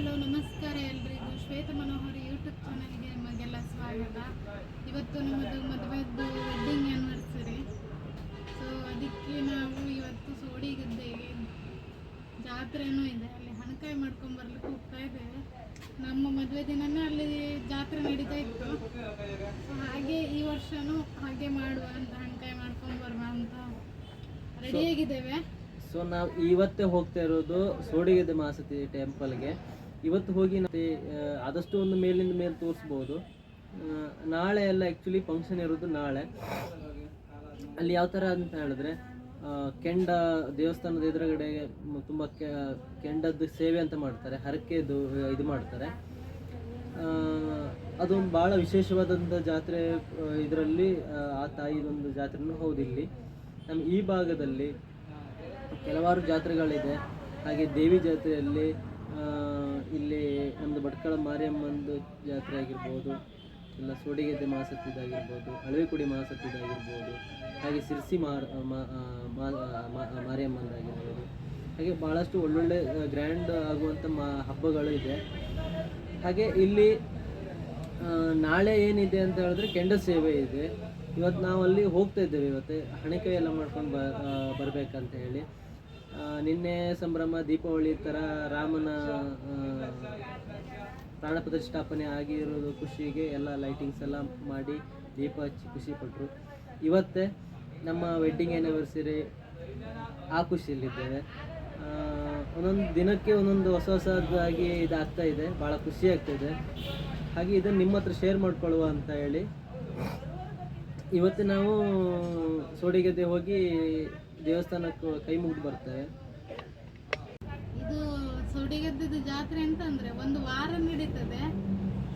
Hello ನಮಸ್ಕಾರ ಎಲ್ರಿಗೂ. ಶ್ವೇತ Manohar YouTube ಚಾನಲ್ಗೆ ನಿಮಗೆಲ್ಲ ಸ್ವಾಗತ. ಇವತ್ತು ನಮ್ಮದು ಮದುವೆದ್ದು ವೆಡ್ಡಿಂಗ್ ಆ್ಯನಿವರ್ಸರಿ ಸೊ ಅದಕ್ಕೆ ನಾವು ಇವತ್ತು ಸೋಡಿಗದ್ದೆಗೆ ಜಾತ್ರೆನೂ ಇದೆ. ಅಲ್ಲಿ ಹಣಕಾಯಿ ಮಾಡ್ಕೊಂಡು ಬರ್ಲಿಕ್ಕೆ ಹೋಗ್ತಾ ಇದ್ದೇವೆ ನಮ್ಮ ಮದುವೆ ದಿನನೇ ಅಲ್ಲಿ ಜಾತ್ರೆ ನಡೀತಾ ಇತ್ತು. ಸೊ ಹಾಗೆ ಈ ವರ್ಷನೂ ಹಾಗೆ ಮಾಡುವ ಅಂತ ಹಣಕಾಯಿ ಮಾಡ್ಕೊಂಡು ಬರುವ ಅಂತ ರೆಡಿಯಾಗಿದ್ದೇವೆ ಸೊ ನಾವು ಇವತ್ತೇ ಹೋಗ್ತಾ ಇರೋದು ಸೋಡಿಗೆದ್ದೆ ಮಾಸತಿ ಟೆಂಪಲ್ಗೆ ಇವತ್ತು ಹೋಗಿ ಆದಷ್ಟು ಒಂದು ಮೇಲಿಂದ ಮೇಲೆ ತೋರಿಸ್ಬೋದು. ನಾಳೆ ಎಲ್ಲ ಆ್ಯಕ್ಚುಲಿ ಫಂಕ್ಷನ್ ಇರೋದು ನಾಳೆ. ಅಲ್ಲಿ ಯಾವ ಥರ ಅಂತ ಹೇಳಿದ್ರೆ ಕೆಂಡ ದೇವಸ್ಥಾನದ ಎದುರುಗಡೆ ತುಂಬ ಕೆಂಡದ್ದು ಸೇವೆ ಅಂತ ಮಾಡ್ತಾರೆ, ಹರಕೆದು ಇದು ಮಾಡ್ತಾರೆ. ಅದೊಂದು ಭಾಳ ವಿಶೇಷವಾದಂಥ ಜಾತ್ರೆ ಇದರಲ್ಲಿ, ಆ ತಾಯಿದೊಂದು ಜಾತ್ರೆನೂ ಇಲ್ಲಿ. ನಮ್ಮ ಈ ಭಾಗದಲ್ಲಿ ಕೆಲವಾರು ಜಾತ್ರೆಗಳಿದೆ. ಹಾಗೆ ದೇವಿ ಜಾತ್ರೆಯಲ್ಲಿ ಇಲ್ಲಿ ಒಂದು ಭಟ್ಕಳ ಮಾರಿಯಮ್ಮಂದು ಜಾತ್ರೆ ಆಗಿರ್ಬೋದು, ಇಲ್ಲ ಸೋಡಿಗೆದ್ದೆ ಮಹಾಸತ್ತಿದ್ದಾಗಿರ್ಬೋದು ಹಳವೆಕುಡಿ ಮಹಾಸತ್ತಿದ್ದಾಗಿರ್ಬೋದು ಹಾಗೆ ಸಿರ್ಸಿ ಮಾರ್ ಮಾರಿಯಮ್ಮಂದಾಗಿರ್ಬೋದು. ಹಾಗೆ ಭಾಳಷ್ಟು ಒಳ್ಳೊಳ್ಳೆ ಗ್ರ್ಯಾಂಡ್ ಆಗುವಂಥ ಮಾ, ಹಬ್ಬಗಳು ಇದೆ. ಹಾಗೆ ಇಲ್ಲಿ ನಾಳೆ ಏನಿದೆ ಅಂತ ಹೇಳಿದ್ರೆ ಕೆಂಡ ಸೇವೆ ಇದೆ. ಇವತ್ತು ನಾವು ಅಲ್ಲಿ ಹೋಗ್ತಾ ಇದ್ದೇವೆ ಇವತ್ತು ಹಣೆಕಾಯಿ ಎಲ್ಲ ಮಾಡ್ಕೊಂಡು ಬರಬೇಕಂತ ಹೇಳಿ. ನಿನ್ನೆ ಸಂಭ್ರಮ, ದೀಪಾವಳಿ ಥರ ರಾಮನ ಪ್ರಾಣ ಪ್ರತಿಷ್ಠಾಪನೆ ಆಗಿರೋದು ಖುಷಿಗೆ ಎಲ್ಲ ಲೈಟಿಂಗ್ಸ್ ಎಲ್ಲ ಮಾಡಿ ದೀಪ ಹಚ್ಚಿ ಖುಷಿ ಪಟ್ಟರು ಇವತ್ತೇ ನಮ್ಮ ವೆಡ್ಡಿಂಗ್ ಆ್ಯನಿವರ್ಸರಿ ಆ ಖುಷಿಯಲ್ಲಿದ್ದೇವೆ ಒಂದೊಂದು ದಿನಕ್ಕೆ ಒಂದೊಂದು ಹೊಸ ಹೊಸದಾಗಿ ಇದಾಗ್ತಾ ಇದೆ ಭಾಳ ಖುಷಿ ಆಗ್ತಿದೆ ಹಾಗೆ ಇದನ್ನು ನಿಮ್ಮ ಹತ್ರ ಶೇರ್ ಮಾಡ್ಕೊಳ್ಳುವ ಅಂತ ಹೇಳಿ. ಇವತ್ತು ನಾವು ಸೋಡಿಗೆದ್ದೆ ಹೋಗಿ ದೇವಸ್ಥಾನಕ್ಕೆ ಕೈ ಮುಗಿದು ಬರ್ತೇವೆ ಇದು. ಸೋಡಿಗದ್ದದ ಜಾತ್ರೆ ಅಂತ ಅಂದ್ರೆ ಒಂದು ವಾರ ನಡೀತದೆ.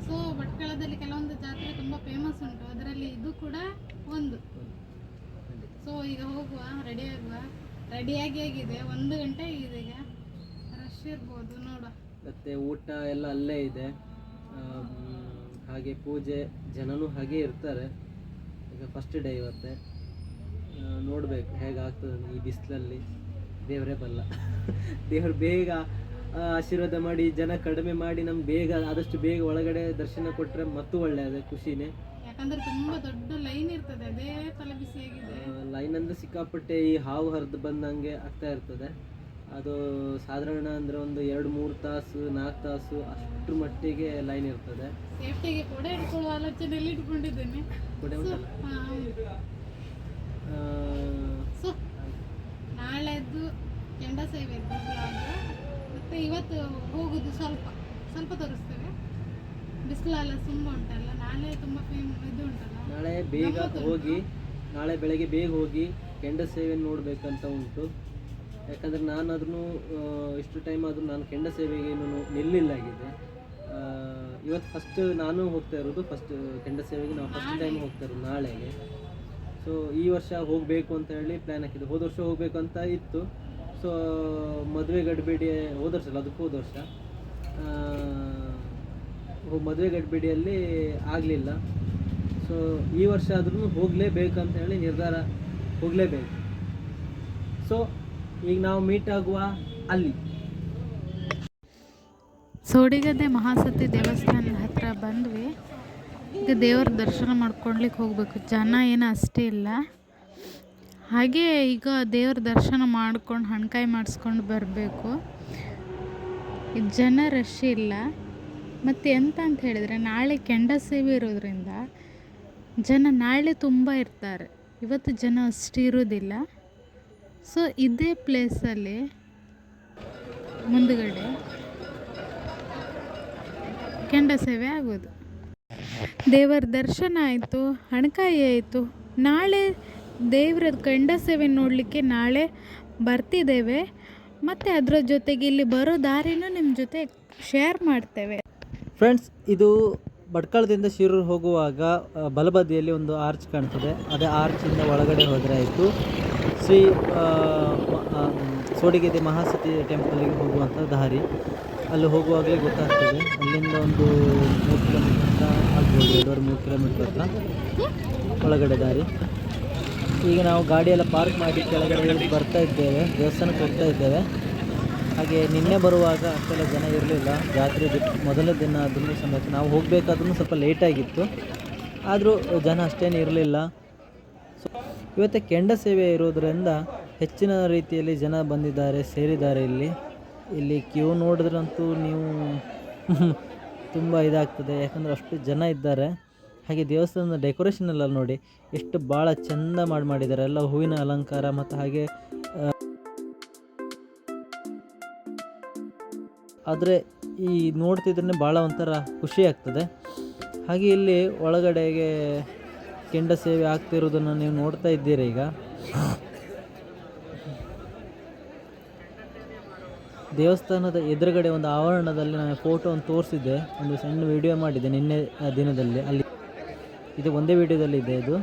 ಸೊ ಭಟ್ಕಳದಲ್ಲಿ ಕೆಲವೊಂದು ಜಾತ್ರೆ ತುಂಬಾ ಫೇಮಸ್ ಉಂಟು. ಅದರಲ್ಲಿ ಇದು ಕೂಡ ಒಂದು. ಸೊ ಈಗ ಹೋಗುವ ರೆಡಿ ಆಗುವ. ರೆಡಿಯಾಗಿ ಆಗಿದೆ ಒಂದು ಗಂಟೆ ಆಗಿದೆ ಈಗ. ರಶ್ ಇರ್ಬೋದು ನೋಡುವ. ಮತ್ತೆ ಊಟ ಎಲ್ಲ ಅಲ್ಲೇ ಇದೆ. ಹಾಗೆ ಪೂಜೆ ಜನನು ಹಾಗೆ ಇರ್ತಾರೆ. ಈಗ ಫಸ್ಟ್ ಡೇ ಇವತ್ತೆ. ನೋಡಬೇಕು ಹೇಗಾಗ್ತದೆ ಈ ಬಿಸಿಲಲ್ಲಿ. ದೇವರೇ ಬಲ್ಲ. ದೇವರು ಬೇಗ ಆಶೀರ್ವಾದ ಮಾಡಿ ಜನ ಕಡಿಮೆ ಮಾಡಿ ನಮ್ಗೆ ಬೇಗ ಆದಷ್ಟು ಬೇಗ ಒಳಗಡೆ ದರ್ಶನ ಕೊಟ್ಟರೆ ಮತ್ತೂ ಒಳ್ಳೆಯದು ಖುಷಿನೇ. ಯಾಕಂದ್ರೆ ತುಂಬಾ ದೊಡ್ಡ ಲೈನ್ ಇರ್ತದೆ ಅದೇ ತಲೆ ಲೈನ್ ಅಂದರೆ ಸಿಕ್ಕಾಪಟ್ಟೆ ಈ ಹಾವು ಹರಿದು ಬಂದಂಗೆ ಆಗ್ತಾ ಇರ್ತದೆ. ಅದು ಸಾಧಾರಣ ಅಂದರೆ ಒಂದು ಎರಡು ಮೂರು ತಾಸು ನಾಲ್ಕು ತಾಸು ಅಷ್ಟರ ಮಟ್ಟಿಗೆ ಲೈನ್ ಇರ್ತದೆ. ಸೇಫ್ಟಿಗೆ ಕೂಡ ಇಟ್ಕೊಳ್ಳೋ ಆಲೋಚನೆಯಲ್ಲಿ ಇಟ್ಕೊಂಡಿದ್ದೇನೆ ಕೊಡೆ ಉಂಟಲ್ಲ ಹಾ, ಹೌದು. ಆ, ಸೊ ನಾಳೆದ್ದು ಕೆಂಡ ಸೇವೆ ಇದ್ದು vlog. ಮತ್ತೆ ಇವತ್ತು ಹೋಗುದು ಸ್ವಲ್ಪ ಸ್ವಲ್ಪ ತೋರಿಸ್ತೇವೆ. ಬಿಸಿಲೆಲ್ಲ ತುಂಬ ಉಂಟಲ್ಲ ನಾಳೆ ತುಂಬ ಫೇಮ್ ಇದು ಉಂಟಲ್ಲ. ನಾಳೆ ಬೇಗ ಹೋಗಿ ನಾಳೆ ಬೆಳಗ್ಗೆ ಬೇಗ ಹೋಗಿ ಕೆಂಡ ಸೇವೆ ನೋಡಬೇಕಂತ ಉಂಟು. ಯಾಕಂದರೆ ಅದನ್ನು ಇಷ್ಟು ಟೈಮ್ ಆದರೂ ನಾನು ಕೆಂಡ ಸೇವೆಗೆ ಇನ್ನೂ ನಿಲ್ಲಿಲ್ಲ ಆಗಿದೆ ಇವತ್ತು ಫಸ್ಟ್ ನಾನು ಹೋಗ್ತಾ ಇರೋದು ಫಸ್ಟ್ ಕೆಂಡ ಸೇವೆಗೆ ನಾವು ಫಸ್ಟ್ ಟೈಮ್ ಹೋಗ್ತಾ ಇರೋದು ನಾಳೆಗೆ. ಸೊ ಈ ವರ್ಷ ಹೋಗಬೇಕು ಅಂತ ಹೇಳಿ ಪ್ಲ್ಯಾನ್ ಹಾಕಿದ್ದು. ಹೋದ ವರ್ಷ ಹೋಗಬೇಕು ಅಂತ ಇತ್ತು. ಸೊ ಮದುವೆ ಗಡಿಬಿಡಿ, ಹೋದ ವರ್ಷ ಅಲ್ಲ ಅದಕ್ಕೆ ಹೋದ ವರ್ಷ. ಮದುವೆ ಗಡಿಬಿಡಿಯಲ್ಲಿ ಆಗಲಿಲ್ಲ. ಸೊ ಈ ವರ್ಷ ಆದ್ರೂ ಹೋಗಲೇಬೇಕು ಅಂತ ಹೇಳಿ ನಿರ್ಧಾರ ಹೋಗಲೇಬೇಕು. ಸೊ ಈಗ ನಾವು ಮೀಟ್ ಆಗುವ ಅಲ್ಲಿ. ಸೋಡಿಗದ್ದೆ ಮಹಾಸತಿ ದೇವಸ್ಥಾನದ ಹತ್ರ ಬಂದ್ವಿ. ಈಗ ದೇವ್ರ ದರ್ಶನ ಮಾಡ್ಕೊಳ್ಲಿಕ್ಕೆ ಹೋಗಬೇಕು. ಜನ ಏನು ಅಷ್ಟೇ ಇಲ್ಲ. ಹಾಗೆ ಈಗ ದೇವ್ರ ದರ್ಶನ ಮಾಡ್ಕೊಂಡು ಹಣ್ಕಾಯಿ ಮಾಡಿಸ್ಕೊಂಡು ಬರಬೇಕು. ಜನ ರಶ್ ಇಲ್ಲ. ಮತ್ತು ಎಂತ ಅಂತ ಹೇಳಿದರೆ ನಾಳೆ ಕೆಂಡ ಸೇವೆ ಇರೋದ್ರಿಂದ ಜನ ನಾಳೆ ತುಂಬ ಇರ್ತಾರೆ. ಇವತ್ತು ಜನ ಅಷ್ಟು ಇರೋದಿಲ್ಲ ಸೊ ಇದೇ ಪ್ಲೇಸಲ್ಲಿ ಮುಂದುಗಡೆ ಕೆಂಡ ಸೇವೆ ಆಗೋದು. ದೇವರ ದರ್ಶನ ಆಯಿತು ಹಣಕಾಯಿ ಆಯಿತು. ನಾಳೆ ದೇವರ ಕೆಂಡ ಸೇವೆ ನೋಡಲಿಕ್ಕೆ ನಾಳೆ ಬರ್ತಿದ್ದೇವೆ. ಮತ್ತು ಅದರ ಜೊತೆಗೆ ಇಲ್ಲಿ ಬರೋ ದಾರಿನೂ ನಿಮ್ಮ ಜೊತೆ ಶೇರ್ ಮಾಡ್ತೇವೆ. ಫ್ರೆಂಡ್ಸ್ ಇದು ಭಟ್ಕಳದಿಂದ ಶಿರೂರು ಹೋಗುವಾಗ ಬಲಬದಿಯಲ್ಲಿ ಒಂದು ಆರ್ಚ್ ಕಾಣ್ತದೆ. ಅದೇ ಆರ್ಚಿಂದ ಒಳಗಡೆ ಹೋದರೆ ಆಯಿತು. ಶ್ರೀ ಸೋಡಿಗೆದೆ ಮಹಾಸತಿ ಟೆಂಪಲ್ಗೆ ಹೋಗುವಂಥ ದಾರಿ. ಅಲ್ಲಿ ಹೋಗುವಾಗಲೇ ಗೊತ್ತಾಗ್ತದೆ. ಅಲ್ಲಿಂದ ಒಂದು ಮೂರು ಕಿಲೋಮೀಟರ್ ಎರಡೂವರೆ, ಮೂರು ಕಿಲೋಮೀಟರ್ ಹತ್ರ ಒಳಗಡೆ ದಾರಿ. ಈಗ ನಾವು ಗಾಡಿಯೆಲ್ಲ ಪಾರ್ಕ್ ಮಾಡಿ ಕೆಳಗಡೆ ಬರ್ತಾ ಇದ್ದೇವೆ, ದೇವಸ್ಥಾನಕ್ಕೆ ಹೋಗ್ತಾ ಇದ್ದೇವೆ. ಹಾಗೆ ನಿನ್ನೆ ಬರುವಾಗ ಅಷ್ಟೆಲ್ಲ ಜನ ಇರಲಿಲ್ಲ. ಜಾತ್ರೆ ಮೊದಲ ದಿನ ಅದನ್ನು ಸಮೇತ ನಾವು ಹೋಗಬೇಕಾದ್ರೂ ಸ್ವಲ್ಪ ಲೇಟಾಗಿತ್ತು ಆದರೂ ಜನ ಅಷ್ಟೇನು ಇರಲಿಲ್ಲ. ಇವತ್ತು ಕೆಂಡ ಸೇವೆ ಇರೋದರಿಂದ ಹೆಚ್ಚಿನ ರೀತಿಯಲ್ಲಿ ಜನ ಬಂದಿದ್ದಾರೆ, ಸೇರಿದ್ದಾರೆ ಇಲ್ಲಿ. ಇಲ್ಲಿ ಕ್ಯೂ ನೋಡಿದ್ರಂತೂ ನೀವು ತುಂಬ ಇದಾಗ್ತದೆ. ಯಾಕಂದರೆ ಅಷ್ಟು ಜನ ಇದ್ದಾರೆ. ಹಾಗೆ ದೇವಸ್ಥಾನದ ಡೆಕೋರೇಷನ್ ಎಲ್ಲ ನೋಡಿ, ಎಷ್ಟು ಭಾಳ ಚೆಂದ ಮಾಡಿ ಮಾಡಿದ್ದಾರೆ. ಎಲ್ಲ ಹೂವಿನ ಅಲಂಕಾರ ಮತ್ತು ಹಾಗೆ ಆದರೆ ಈ ನೋಡ್ತಿದ್ರೆ ಭಾಳ ಒಂಥರ ಖುಷಿ ಆಗ್ತದೆ. ಹಾಗೆ ಇಲ್ಲಿ ಒಳಗಡೆಗೆ ಕೆಂಡ ಸೇವೆ ಆಗ್ತಿರೋದನ್ನು ನೀವು ನೋಡ್ತಾ ಇದ್ದೀರಿ ಈಗ. ದೇವಸ್ಥಾನದ ಎದುರುಗಡೆ ಒಂದು ಆವರಣದಲ್ಲಿ ನಾನು ಫೋಟೋ ಒಂದು ತೋರಿಸಿದ್ದೆ, ಒಂದು ಸಣ್ಣ ವಿಡಿಯೋ ಮಾಡಿದ್ದೆ ನಿನ್ನೆ ದಿನದಲ್ಲಿ. ಅಲ್ಲಿ ಇದು ಒಂದೇ ವಿಡಿಯೋದಲ್ಲಿ ಇದೆ ಇದು.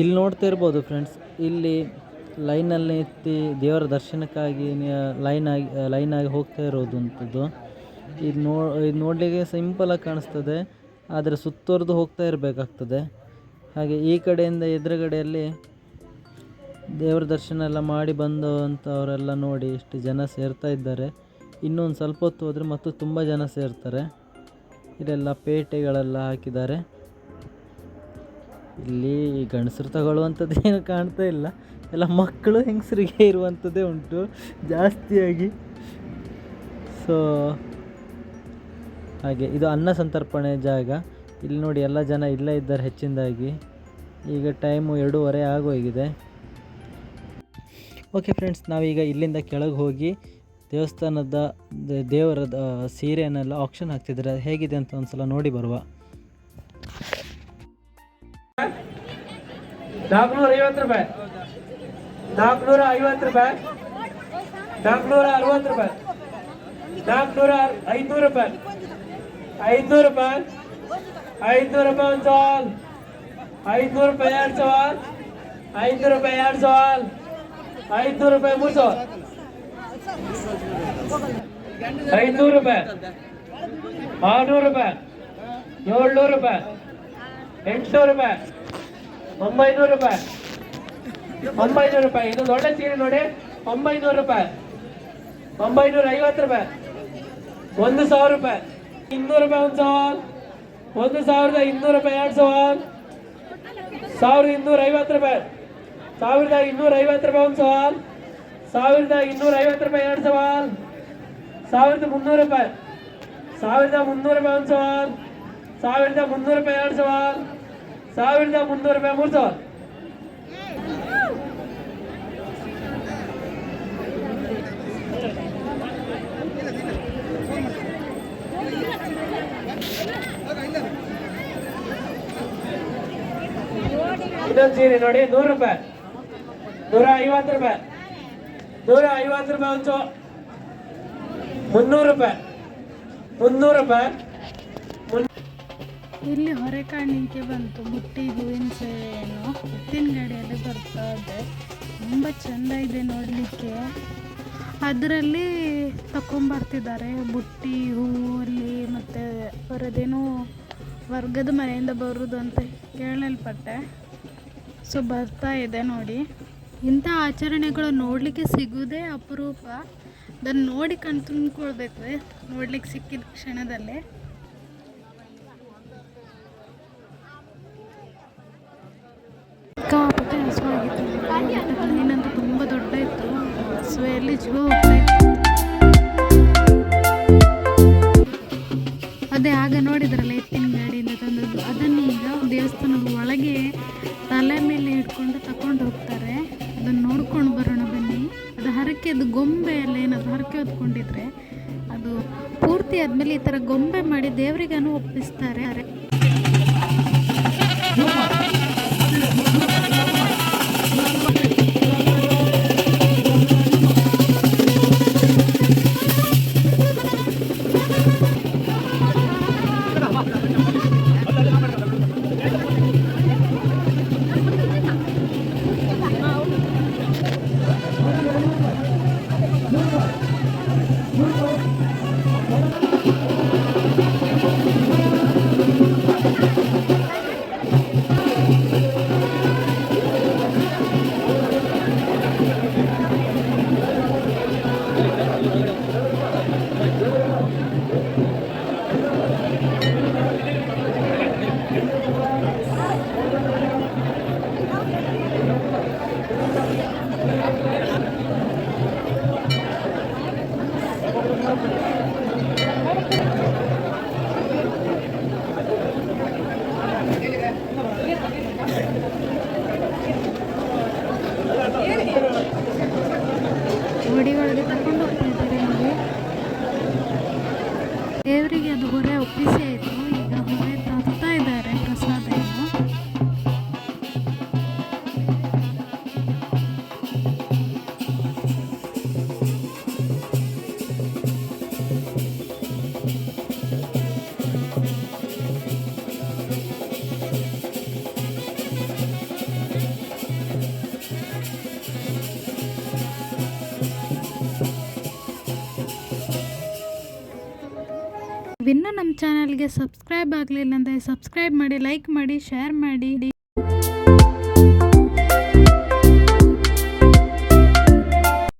ಇಲ್ಲಿ ನೋಡ್ತಾ ಇರ್ಬೋದು ಫ್ರೆಂಡ್ಸ್ ಇಲ್ಲಿ ಲೈನಲ್ಲಿ ನಿಂತು ದೇವರ ದರ್ಶನಕ್ಕಾಗಿ ಲೈನ್ ಆಗಿ ಲೈನ್ ಆಗಿ ಹೋಗ್ತಾ ಇರೋದು ಅಂತದ್ದು ಇದು ನೋ ಇದು ನೋಡಲಿಕ್ಕೆ ಸಿಂಪಲಾಗಿ ಕಾಣಿಸ್ತದೆ. ಆದರೆ ಸುತ್ತುವರೆದು ಹೋಗ್ತಾ ಇರಬೇಕಾಗ್ತದೆ. ಹಾಗೆ ಈ ಕಡೆಯಿಂದ ಎದುರುಗಡೆಯಲ್ಲಿ ದೇವರ ದರ್ಶನ ಎಲ್ಲ ಮಾಡಿ ಬಂದು ಅಂಥವರೆಲ್ಲ ನೋಡಿ ಇಷ್ಟು ಜನ ಸೇರ್ತಾ ಇದ್ದಾರೆ. ಇನ್ನೊಂದು ಸ್ವಲ್ಪ ಹೊತ್ತು ಹೋದರೆ ಮತ್ತು ತುಂಬ ಜನ ಸೇರ್ತಾರೆ. ಇಲ್ಲೆಲ್ಲ ಪೇಟೆಗಳೆಲ್ಲ ಹಾಕಿದ್ದಾರೆ. ಇಲ್ಲಿ ಗಂಡಸ್ರು ತಗೊಳ್ಳುವಂಥದ್ದು ಏನು ಕಾಣ್ತಾ ಇಲ್ಲ. ಎಲ್ಲ ಮಕ್ಕಳು ಹೆಂಗಸರಿಗೆ ಇರುವಂಥದ್ದೇ ಉಂಟು, ಜಾಸ್ತಿಯಾಗಿ. ಸೊ ಹಾಗೆ, ಇದು ಅನ್ನ ಸಂತರ್ಪಣೆ ಜಾಗ. ಇಲ್ಲಿ ನೋಡಿ ಎಲ್ಲ ಜನ ಇಲ್ಲೇ ಇದ್ದಾರೆ ಹೆಚ್ಚಿನದಾಗಿ. ಈಗ ಟೈಮು ಎರಡೂವರೆ ಆಗೋಗಿದೆ. ಓಕೆ ಫ್ರೆಂಡ್ಸ್ ನಾವೀಗ ಇಲ್ಲಿಂದ ಕೆಳಗೆ ಹೋಗಿ ದೇವಸ್ಥಾನದ ದೇವರದ ಸೀರೆಯನ್ನೆಲ್ಲ ಆಕ್ಷನ್ ಹಾಕ್ತಿದ್ದಾರೆ? ಹೇಗಿದೆ ಅಂತ ಒಂದ್ಸಲ ನೋಡಿ ಬರುವ. ನಾಲ್ಕುನೂರ ಐವತ್ತು ರೂಪಾಯಿ ನಾಲ್ಕುನೂರ ಐವತ್ತು ರೂಪಾಯಿ ನಾಲ್ಕುನೂರ ಅರವತ್ತು ರೂಪಾಯಿ ನಾಲ್ಕುನೂರ ಐದುನೂರು ರೂಪಾಯಿ ಐದುನೂರು ರೂಪಾಯಿ ಐದುನೂರು ರೂಪಾಯಿ ಒಂದು ಸವಾಲ್ ಐದುನೂರು ರೂಪಾಯಿ ಎರಡು ಸವಾಲ್ ಐದುನೂರು ರೂಪಾಯಿ ಎರಡು ಸವಾಲ್ ಐದುನೂರು ರೂಪಾಯಿ ಮೂರು ಸವಾಲ್ ಐದುನೂರು ರೂಪಾಯಿ ಆರುನೂರು ರೂಪಾಯಿ ಏಳ್ನೂರು ರೂಪಾಯಿ ಎಂಟುನೂರು ರೂಪಾಯಿ ಒಂಬೈನೂರು ರೂಪಾಯಿ ಒಂಬೈನೂರು ರೂಪಾಯಿ ಇದೊಂದು ಒಳ್ಳೆ ಸೀರೆ ನೋಡಿ ಒಂಬೈನೂರು ರೂಪಾಯಿ ಒಂಬೈನೂರ ಐವತ್ತು ರೂಪಾಯಿ ಒಂದು ಸಾವಿರ ರೂಪಾಯಿ ಇನ್ನೂರು ರೂಪಾಯಿ ಒಂದು ಸವಾಲ್ ಒಂದು ಸಾವಿರದ ಇನ್ನೂರು ರೂಪಾಯಿ ಎರಡು ಸವಾಲ್ ಸಾವಿರದ ಇನ್ನೂರ ಐವತ್ತು ರೂಪಾಯಿ ಸಾವಿರದ ಇನ್ನೂರ ಐವತ್ತು ರೂಪಾಯಿ ಒಂದು ಸವಾಲ್ ಸಾವಿರದ ಇನ್ನೂರ ಐವತ್ತು ರೂಪಾಯಿ ಎರಡು ಸವಾಲ್ ಸಾವಿರದ ಮುನ್ನೂರು ರೂಪಾಯಿ ಸಾವಿರದ ಮುನ್ನೂರು ರೂಪಾಯಿ ಒಂದು ಸವಾಲ್ ಸಾವಿರದ ಮುನ್ನೂರು ರೂಪಾಯಿ ಎರಡು ಸವಾಲ್ ಸಾವಿರದ ಮುನ್ನೂರು ರೂಪಾಯಿ ಮೂರು ಸವಾಲ್ ಇದೊಂದು ಸೀರೆ ನೋಡಿ ನೂರು ರೂಪಾಯಿ ನೂರ ಐವತ್ತು ರೂಪಾಯಿ ನೂರ ಐವತ್ತು ರೂಪಾಯಿ ಒಂದು ಸವ- ಮುನ್ನೂರು ರೂಪಾಯಿ ಮುನ್ನೂರು ರೂಪಾಯಿ ಇಲ್ಲಿ ಹೊರೆ ಕಾಣಲಿಕ್ಕೆ ಬಂತು. ಬುಟ್ಟಿ ಹೂವಿನ ಸೇವೆಯನ್ನು ಎತ್ತಿನ ಗಾಡಿಯಲ್ಲಿ ಬರ್ತಾ ಇದೆ. ತುಂಬ ಚೆಂದ ಇದೆ ನೋಡಲಿಕ್ಕೆ. ಅದರಲ್ಲಿ ತಗೊಂಬರ್ತಿದ್ದಾರೆ ಬುಟ್ಟಿ ಹೂವಲ್ಲಿ ಮತ್ತು ಅವರದೇನೋ ವರ್ಗದ ಮನೆಯಿಂದ ಬರೋದು ಅಂತ ಕೇಳಲ್ಪಟ್ಟೆ. ಸೊ ಬರ್ತಾ ಇದೆ ನೋಡಿ. ಇಂಥ ಆಚರಣೆಗಳು ನೋಡಲಿಕ್ಕೆ ಸಿಗುವುದೇ ಅಪರೂಪ. ಅದನ್ನು ನೋಡಿ ಕಣ್ ತುಂಬಿಕೊಳ್ಬೇಕು. ನೋಡ್ಲಿಕ್ಕೆ ಸಿಕ್ಕಿದ ಕ್ಷಣದಲ್ಲೇ. Let's go. ಅದೇ ಆಗ ನೋಡಿದ್ರಲ್ಲ ಎತ್ತಿನ ಗಾಡಿ ದೇವಸ್ಥಾನದ ಒಳಗೆ ತಲೆ ಮೇಲೆ ಇಟ್ಕೊಂಡು ತಕೊಂಡು ಹೋಗ್ತಾರೆ. ಅದನ್ನು ನೋಡ್ಕೊಂಡು ಬರೋಣ ಬನ್ನಿ. ಅದು ಹರಕೆ, ಅದು ಗೊಂಬೆ ಎಲ್ಲ ಏನಾದ್ರು ಹರಕೆ ಹೊತ್ಕೊಂಡಿದ್ರೆ ಅದು ಪೂರ್ತಿ ಆದಮೇಲೆ ಈ ಥರ ಗೊಂಬೆ ಮಾಡಿ ದೇವರಿಗೆ ಒಪ್ಪಿಸ್ತಾರೆ ಇನ್ನೂ ನಮ್ಮ ಚಾನಲ್ಗೆ ಸಬ್ಸ್ಕ್ರೈಬ್ ಆಗಲಿಲ್ಲ ಅಂದರೆ ಸಬ್ಸ್ಕ್ರೈಬ್ ಮಾಡಿ ಲೈಕ್ ಮಾಡಿ ಶೇರ್ ಮಾಡಿ.